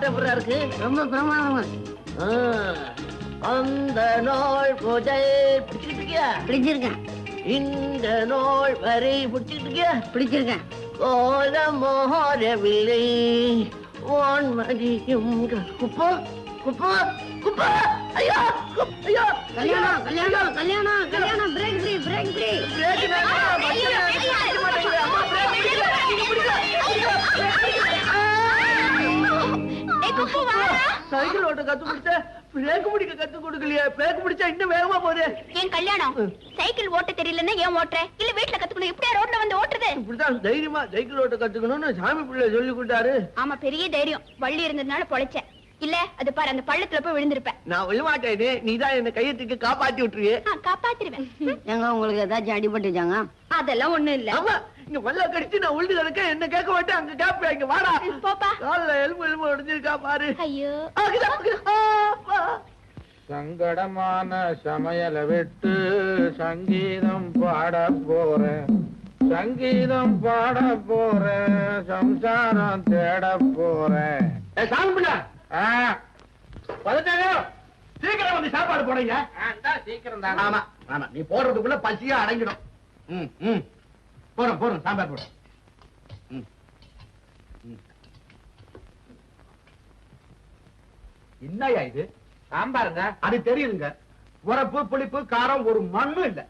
பாட்டு எப்படிடா இருக்கு ரொம்ப பிரமாதமா அந்த நாள் முதல் பிடிச்சிட்டு இருக்கியா பிடிச்சிருக்கேன் இந்த நாள் வரை பிடிச்சிட்டு இருக்கியா பிடிச்சிருக்கேன் கோலம் மாறவில்லை வான்மதியும் குப்பா குப்பா குப்பா ஐயா ஐயா கல்யாணம் கல்யாணம் கல்யாணம் கல்யாணம் பிரேக் பிரேக் ஃப்ரீ பிரேக் வேணாம், மச்சான், பிடிக்க மாட்டேங்குது. அம்மா, பிரேக் பிடிக்கல. நீங்க பிடிக்கல. பிடிக்கல, பிரேக் பிடிக்கல. சைக்கிள் ஓட்ட கத்து கொடுத்த பிரேக் பிடிக்க கத்து கொடுக்கலையே. பிரேக் பிடிச்சா இன்னும் வேகமா போகுது என் கல்யாணம். சைக்கிள் ஓட்ட தெரியலன்னா ஏன் ஓட்டுற? இல்ல வீட்டுல கத்துக்கணும் இப்படியா ரோட்ல வந்து ஓட்டுறது? இப்படிதான் தைரியமா சைக்கிள் ஓட்ட கத்துக்கணும்னு சாமி பிள்ளை சொல்லி கொடுத்தாரு. ஆமா பெரிய தைரியம். வள்ளி இருந்ததுனால பொழைச்சேன். இல்ல அது பாரு அந்த பள்ளத்துல போய் விழுந்திருப்பேன். நான் விழமாட்டேனே நீ தான் என்ன கையை தூக்கி காப்பாத்தி விட்டுருவே காப்பாத்திருவேன். எங்க உங்களுக்கு ஏதாச்சும் அடிபட்டுச்சாங்க? அதெல்லாம் ஒண்ணும் இல்ல. இங்க வல்ல கடிச்சு நான் உழுது கிடக்க என்ன கேட்க மாட்டேன். அங்க கேப்பேன் இங்க வாடா. போப்பா. கால்ல எலும்பு எலும்பு உடைஞ்சிருக்கா பாரு. ஐயோ. சங்கடமான சமையலை விட்டு சங்கீதம் பாட போறேன். சங்கீதம் பாட போறேன். சம்சாரம் தேட போறேன். சீக்கிரம் வந்து சாப்பாடு போடுங்க சீக்கிரம் தாங்க. ஆமா ஆமா. நீ போடுறதுக்குள்ள பசியா அடங்கிடும். ம் ம். போறோம் போறோம் சாம்பார் போடும் ம். ம். என்னய்யா இது? சாம்பாருங்க. அது தெரியுதுங்க. உரப்பு புளிப்பு காரம் ஒரு மண்ணும் இல்ல.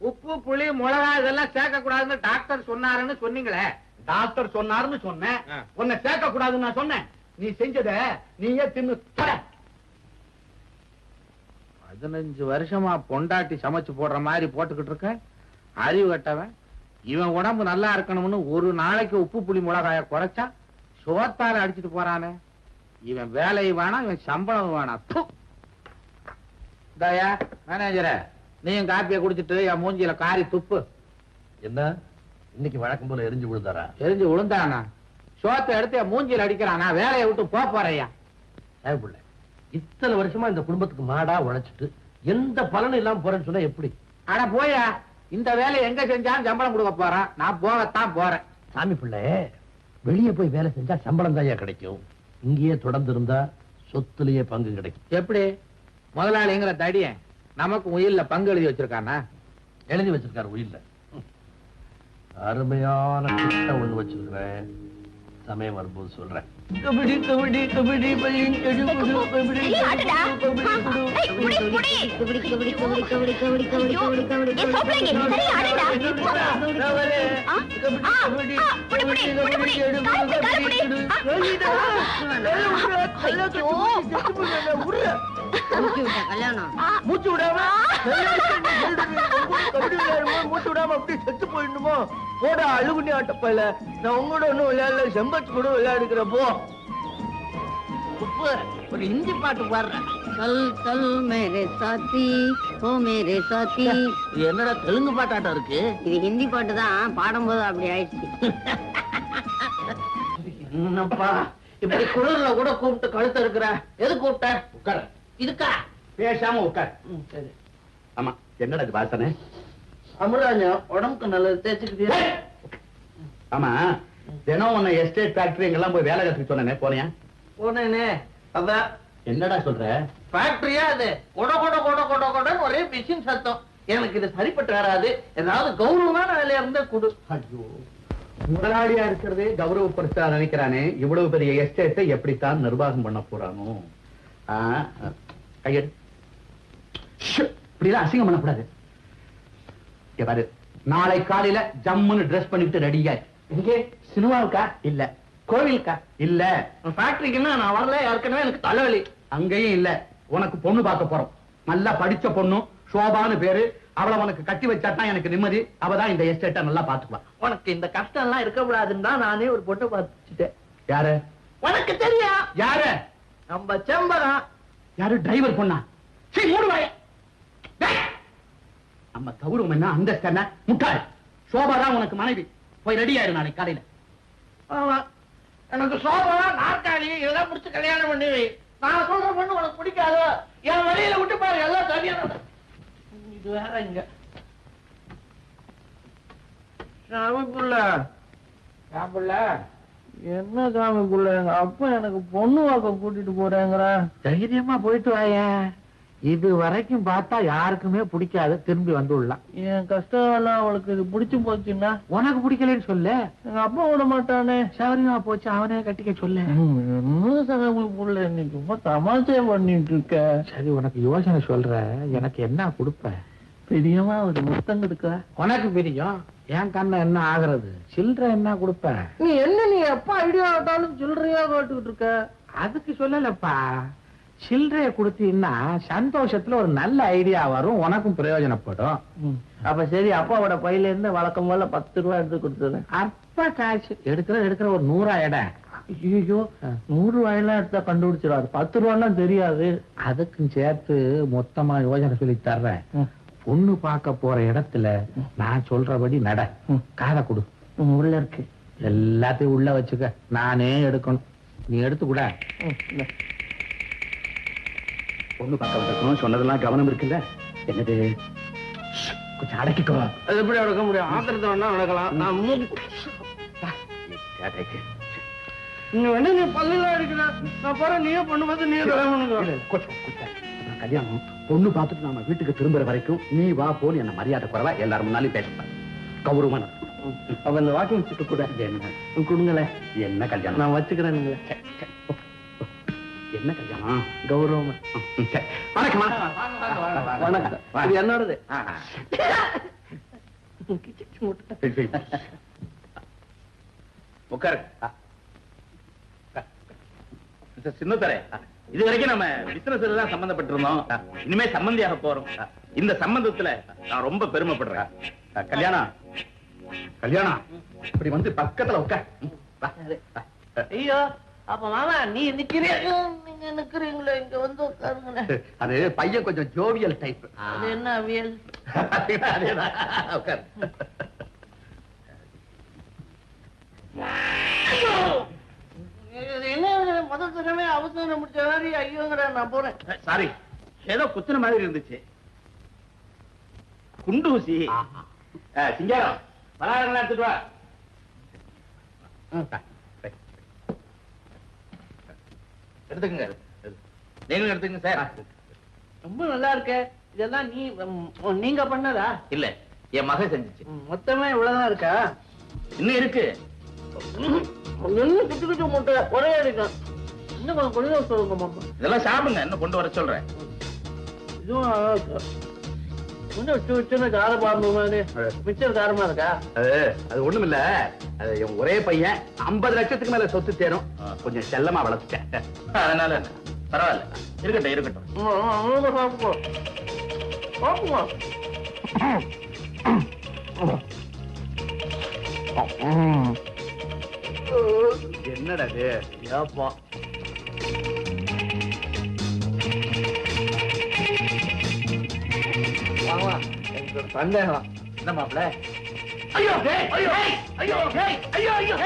உப்பு புளி மிளகா இதெல்லாம் சேர்க்க கூடாதுன்னு டாக்டர் சொன்னாருன்னு சொன்னீங்களே. டாக்டர் சொன்னாருன்னு சொன்னேன். உன்னை சேர்க்க கூடாதுன்னு நான் சொன்னேன். நீ செஞ்சத நீயே தின்னு. பதினஞ்சு வருஷமா பொண்டாட்டி சமைச்சு போடுற மாதிரி போட்டுக்கிட்டு இருக்க? அறிவு கட்டவன்? இவன் உடம்பு நல்லா இருக்கணும்னு ஒரு நாளைக்கு உப்பு புளி மிளகாய குறைச்சா சோத்தால அடிச்சிட்டு போறானே. இவன் வேலை வேணாம் இவன் சம்பளம் வேணாம். தயா மேனேஜரே நீயும் காப்பியை குடிச்சிட்டு என் மூஞ்சில காரி துப்பு. என்ன? இன்னைக்கு வழக்கம் போல எரிஞ்சு விழுந்தாரா? தெரிஞ்சு விழுந்தானா? சோத்தை எடுத்து என் மூஞ்சில அடிக்கிறானா? வேலையை விட்டு போ போறையா? தேவைப்பில்ல இத்தனை வருஷமா இந்த குடும்பத்துக்கு மாடா உழைச்சிட்டு எந்த பலனும் இல்லாம போறேன்னு சொன்னா எப்படி? அட போயா இந்த வேலையை எங்க செஞ்சாலும் சம்பளம் கொடுக்க போறான். நான் போகத்தான் போறேன். சாமி பிள்ளை வெளியே போய் வேலை செஞ்சா சம்பளம் தான் கிடைக்கும். இங்கேயே தொடர்ந்து இருந்தா சொத்துலயே பங்கு கிடைக்கும். எப்படி? முதலாளிங்கிற தடியன் நமக்கு உயில்ல பங்கு எழுதி வச்சிருக்கானா? எழுதி வச்சிருக்காரு உயில்ல. ம். அருமையான கிட்ட ஒண்ணு வச்சிருக்கிறேன். சமயம் வரும்போது சொல்றேன். கபடி கபடி கபடி பள்ளியின் கெடு குடு, கபடி. கபடி. கபடி கபடி கபடி கபடி கபடி கபடி கபடி கபடி கபடி, கபடி, கபடி, அப்படியே செத்து போயிடணுமோ போட அழுகுனி ஆட்டப்பல நான் உங்களோட விளையாடல செம்பத்து கூட விளையாடுக்கிறப்போ ஹிந்தி பாட்டு பாடுறேன் கல் சாத்தி ஓ மேரே சாத்தி. என்னடா தெலுங்கு பாட்டாட்டம் இருக்கு? இது ஹிந்தி பாட்டு தான் பாடும்போது அப்படி ஆயிடுச்சு. என்னப்பா இப்படி குளிர்ல கூட கூப்பிட்டு கழுத்த இருக்கிற? எது கூப்பிட்ட? உட்கார. இதுக்கா? பேசாம உட்கார. சரி. ஆமா என்னடா இது வாசனை? அமராஜம் உடம்புக்கு நல்லது தேய்ச்சிக்கிட்டியா? ஆமா தினம் உன்னை எஸ்டேட் ஃபேக்டரி எங்கெல்லாம் போய் வேலை கத்துக்க சொன்னேனே போனியா? போனேனே அதான் என்னடா சொல்ற? ஃபேக்டரியா அது? கொட கொட கொட கொட கொடன்னு ஒரே மிஷின் சத்தம். எனக்கு இது சரிப்பட்டு வராது. ஏதாவது கௌரவமான வேலையா இருந்தா கொடு. ஐயோ முதலாளியா இருக்கிறதே கௌரவப்படுத்தா நினைக்கிறானே. இவ்வளவு பெரிய எஸ்டேட்டை எப்படித்தான் நிர்வாகம் பண்ண போறானோ? கையெடு. இப்படிலாம் அசிங்கம் பண்ணக்கூடாது. பாரு நாளை காலையில ஜம்முன்னு ட்ரெஸ் பண்ணிட்டு ரெடியா இங்கே சினிமாவுக்கா? இல்ல. கோவிலுக்கா? இல்ல. ஃபேக்டரிக்குன்னா நான் வரல. ஏற்கனவே எனக்கு தலைவலி. அங்கேயும் இல்ல. உனக்கு பொண்ணு பார்க்க போறோம். நல்லா படிச்ச பொண்ணு சோபான்னு பேரு. அவளை உனக்கு கட்டி வச்சாதான் எனக்கு நிம்மதி. அவதான் இந்த எஸ்டேட்டை நல்லா பாத்துக்குவா உனக்கு இந்த கஷ்டம் எல்லாம் இருக்கக்கூடாதுன்னு தான் நானே ஒரு பொண்ணை பார்த்துட்டேன். யாரு? உனக்கு தெரியும். யாரு? நம்ம செம்பகம் யாரு? டிரைவர் பொண்ணா? சீ மூடு வாய. டேய்! நம்ம கௌரவம் என்ன? அந்தஸ்து என்ன? முட்டாள். சோபா தான் உனக்கு மனைவி. போய் ரெடி ஆயிரு நாளைக்கு காலையில. ஆமா. எனக்கு சோபா நாற்காலி இதெல்லாம் முடிச்சு கல்யாணம் பண்ணி வை நான் சொல்ற பொண்ணு உனக்கு பிடிக்காதோ. என் வழியில விட்டு பாரு எல்லாம் கல்யாணம் இது வேற இங்க. சாமி புள்ள? சாப்பிடல என்ன சாமி புள்ள எங்க அப்பா எனக்கு பொண்ணு வாக்கம் கூட்டிட்டு போறேங்கிறான் தைரியமா போயிட்டு வாயே. இது வரைக்கும் பார்த்தா யாருக்குமே பிடிக்காது. திரும்பி வந்து விடலாம் என் கஷ்டம் எல்லாம் அவளுக்கு இது பிடிச்சு போச்சுன்னா? உனக்கு பிடிக்கலன்னு சொல்லு. எங்க அப்பா விட மாட்டானே. சௌரியமா போச்சு. அவனே கட்டிக்க சொல்லு. என்ன சாமி புள்ள சும்மா தமாஷே பண்ணிட்டு இருக்க. சரி உனக்கு யோசனை சொல்ற எனக்கு என்ன கொடுப்ப? பெரியமா ஒரு முத்தம் கொடுக்க உனக்கு பிரியம். என் கண்ண என்ன ஆகுறது? சில்லற என்ன கொடுப்ப? நீ என்ன நீ எப்ப ஐடியா ஆட்டாலும் சில்லறையா காட்டுக்கிட்டு இருக்க? அதுக்கு சொல்லலப்பா. சில்லறைய கொடுத்தீங்கன்னா சந்தோஷத்துல ஒரு நல்ல ஐடியா வரும் உனக்கும் பிரயோஜனப்படும். அப்ப சரி அப்பாவோட பையில இருந்து வழக்கம் போல பத்து ரூபாய் எடுத்து கொடுத்துறேன் அற்ப காசு எடுக்கிற எடுக்கிற ஒரு நூறா இடம் ஐயோ நூறு ரூபாயெல்லாம் எடுத்தா கண்டுபிடிச்சிடாது பத்து ரூபாய்லாம் தெரியாது. அதுக்கும் சேர்த்து மொத்தமா யோசனை சொல்லி தர்றேன். பொண்ணு பார்க்க போற இடத்துல நான் சொல்றபடி நட. காதை கொடு. உள்ள இருக்கு. எல்லாத்தையும் உள்ள வச்சுக்க. நானே எடுக்கணும். நீ எடுத்து கூட. பொண்ணு பார்க்க வந்திருக்கணும். சொன்னதெல்லாம் கவனம் இருக்குல்ல? என்னது? கொஞ்சம் அடக்கிக்கோ. அது எப்படி நடக்க முடியும்? ஆத்திரத்தை வேணா நடக்கலாம் நான் அடக்கு. நீ வேணா நீ பல்லுல அடிக்கிற. நான் போறேன். நீயே பண்ணு பார்த்து நீயே கல்யாணம். பொண்ணு பார்த்துட்டு நாம வீட்டுக்கு திரும்புற வரைக்கும் நீ வா போன்னு என்ன மரியாதை குறைவா எல்லாரும் முன்னாலும் பேசப்பேன் கௌரவமா நடக்கும். அப்ப இந்த வாக்கிங் சீட்டு கூட என்ன? கொடுங்களேன் என்ன கல்யாணம்? நான் வச்சுக்கிறேன் என்ன கல்யாணம்? கௌரவமா? வணக்கம் வா. இது என்னோடது. உட்காரு. சின்னத்தரே. இது வரைக்கும் நம்ம பிசினஸ்ல தான் சம்பந்தப்பட்டிருந்தோம். இனிமே சம்பந்தியாக போறோம். இந்த சம்பந்தத்துல நான் ரொம்ப பெருமைப்படுறேன். கல்யாணம். கல்யாணம். இப்படி வந்து பக்கத்துல உட்கார். ஐயோ அப்ப மாமா நீ நிக்கிறீங்க நீங்க நிக்கிறீங்களே? இங்க வந்து உட்காருங்களேன் அது பையன் கொஞ்சம் ஜோவியல் டைப் அது என்ன அவியல் உட்கார் இது என்ன முதல் அவசரம் முடிச்ச மாதிரி ஐயோங்கிற நான் போறேன். சாரி. ஏதோ குத்துன மாதிரி இருந்துச்சு. குண்டூசி சிங்காரம் பலகாரங்களாம் எடுத்துட்டு வா. எடுத்துக்கங்க நீங்களும் எடுத்துக்கங்க சார். ரொம்ப நல்லா இருக்க. இதெல்லாம் நீ நீங்க பண்ணதா? இல்ல என் மகன் செஞ்சுச்சு. மொத்தமே இவ்வளவுதான் இருக்கா? இன்னும் இருக்கு. இன்னும் குட்டி குட்டி முட்டை ஒரே அடிக்கும் இன்னும் கொஞ்சம் கொஞ்சம் சொல்லுங்க மாமா இதெல்லாம் சாப்பிடுங்க இன்னும் கொண்டு வர சொல்றேன் கொஞ்சம் சின்ன கார பாம்பு மிச்சர் காரமா இருக்கா அது அது ஒண்ணும் இல்ல அது என் ஒரே பையன் 50 லட்சத்துக்கு மேல சொத்து தேரும் கொஞ்சம் செல்லமா வளர்த்துட்டேன் அதனால? பரவாயில்ல இருக்கட்டும் இருக்கட்டும் சாப்பிடுவோம் சாப்பிடுவோம் என்னடா இது ஏப்பா வாங்க எனக்கு ஒரு சந்தேகம். என்ன மாப்பிள்ள ஐயோ ஐயோ ஐயோ ஐயோ ஐயோ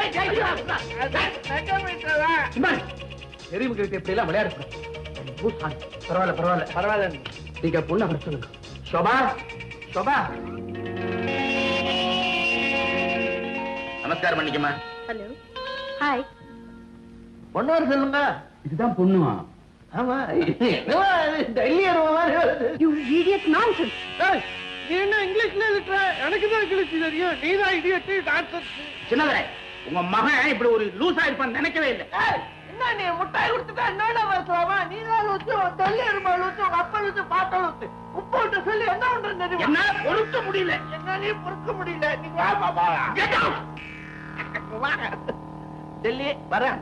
தெரியுமா கிட்ட இப்படி எல்லாம் விளையாடு பரவாயில்ல பரவாயில்ல. பரவாயில்ல. நீங்க பொண்ணை வர சொல்லுங்க சோபா சோபா நமஸ்காரம் பண்ணிக்கமா ஹலோ. ஹாய். ஒன்னு வர சொல்லுங்க. இதுதான் பொண்ணுமா? ஆமா என்னவா டெல்லி என்ன இங்கிலீஷ்ல இருக்கிற எனக்கு தான் இங்கிலீஷ் தெரியும். நீ தான் இடியட் டான்சர் சின்னதரே உங்க மகன் இப்படி ஒரு லூசா இருப்பான்னு நினைக்கவே இல்லை. என்ன நீ முட்டாய் கொடுத்துட்டா என்னடா பேசலாமா? நீ தான் லூச்சு டெல்லி அருமா லூச்சு உங்க அப்பா லூச்சு பாட்டா லூச்சு உப்பு விட்டு சொல்லி என்ன பண்றது தெரியுமா? என்ன? பொறுக்க முடியல. என்ன நீ பொறுக்க முடியல? நீ வா பாபா டெல்லி வரேன்.